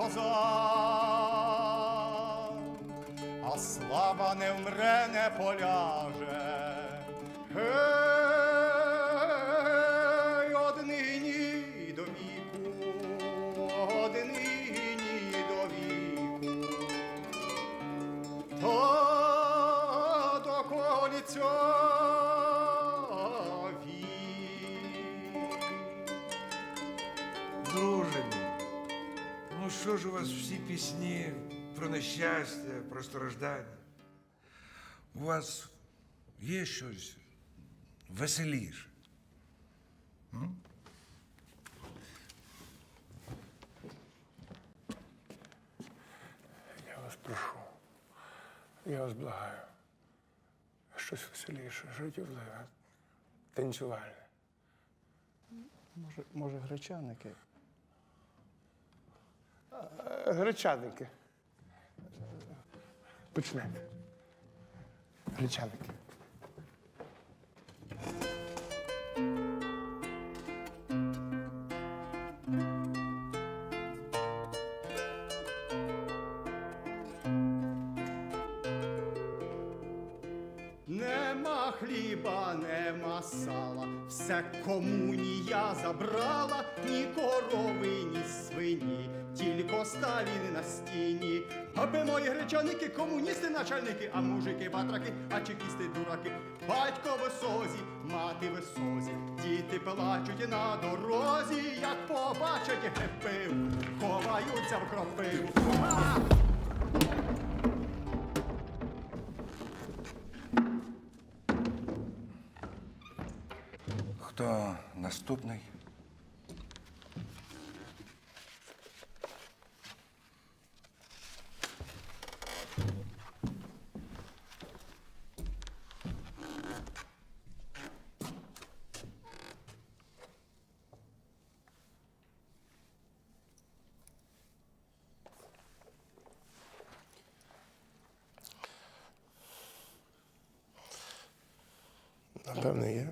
козак, а слава не вмре, не поляже. Гей, однині до віку, однині до віку. Та доколі цього що ж у вас всі пісні про нещастя, про страждання? У вас є щось веселіше? Я вас прошу, я вас благаю. Щось веселіше, життєвливе, танцювальне. Може, може, гречаники? Гречаники. Почнете. Гречаники. Нема хліба, нема сала, все комунія забрала, ні корови, ні свині, сталіни на стіні. Аби мої гречаники, комуністи, начальники, а мужики ватраки, а чекісти дураки. Батько в осозі, мати в осозі, діти плачуть на дорозі, як побачать грипив, ховаються в кропиву. Хто наступний? Напевно, є.